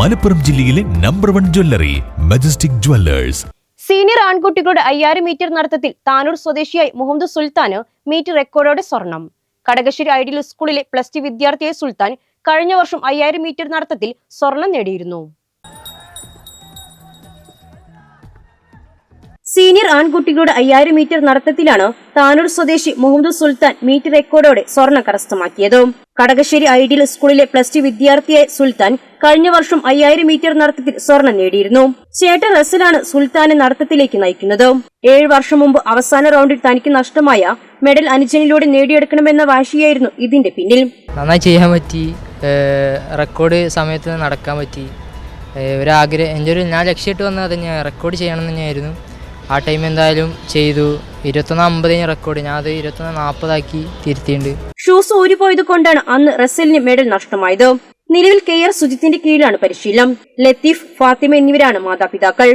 മലപ്പുറം ജില്ലയിലെ number one jewellery Majestic Jewellers senior ആൺകുട്ടികളുടെ അയ്യായിരം മീറ്റർ നടത്തത്തിൽ താനൂർ സ്വദേശിയായി മുഹമ്മദ് സുൽത്താന് മീറ്റ് റെക്കോർഡോടെ സ്വർണം. കടകശ്ശേരി ഐഡിയൽ സ്കൂളിലെ പ്ലസ് ടു വിദ്യാർത്ഥിയായ സുൽത്താൻ കഴിഞ്ഞ വർഷം അയ്യായിരം മീറ്റർ നടത്തത്തിൽ സ്വർണം നേടിയിരുന്നു. സീനിയർ ആൺകുട്ടികളുടെ അയ്യായിരം മീറ്റർ നടത്തത്തിലാണ് താനൂർ സ്വദേശി മുഹമ്മദ് സുൽത്താൻ മീറ്റ് റെക്കോർഡോടെ സ്വർണ കരസ്ഥമാക്കിയത് കടകശ്ശേരി ഐഡിയൽ സ്കൂളിലെ പ്ലസ് ടു വിദ്യാർത്ഥിയായ സുൽത്താൻ കഴിഞ്ഞ വർഷം അയ്യായിരം മീറ്റർ നടത്തത്തിൽ സ്വർണം നേടിയിരുന്നു. ചേട്ട റസലാണ് സുൽത്താനെ നടത്തത്തിലേക്ക് നയിക്കുന്നത്. ഏഴ് വർഷം മുമ്പ് അവസാന റൗണ്ടിൽ തനിക്ക് നഷ്ടമായ മെഡൽ അനുജനിലൂടെ നേടിയെടുക്കണമെന്ന വാശിയായിരുന്നു ഇതിന്റെ പിന്നിൽ. നന്നായി ചെയ്യാൻ പറ്റി റെക്കോർഡ് സമയത്ത് നടക്കാൻ പറ്റി. ഒരു ഒരാഗ്രഹം എന്റെ ഒരു ഞാൻ ലക്ഷ്യമിട്ട് വന്നത് ഞാൻ റെക്കോർഡ് ചെയ്യണം തന്നെയായിരുന്നു. ആ ടൈം എന്തായാലും ചെയ്തു. ഇരുപത്തൊന്ന് അമ്പതിന് റെക്കോർഡ് ഞാൻ അത് ഇരുപത്തൊന്ന് നാൽപ്പതാക്കി തിരുത്തിയിട്ടുണ്ട്. ഷൂസ് ഊരിപ്പോയത് കൊണ്ടാണ് അന്ന് റസലിന് മെഡൽ നഷ്ടമായത്. നിലവിൽ കെ ആർ സുജിത്തിന്റെ കീഴിലാണ് പരിശീലനം. ലത്തീഫ് ഫാത്തിമ എന്നിവരാണ് മാതാപിതാക്കൾ.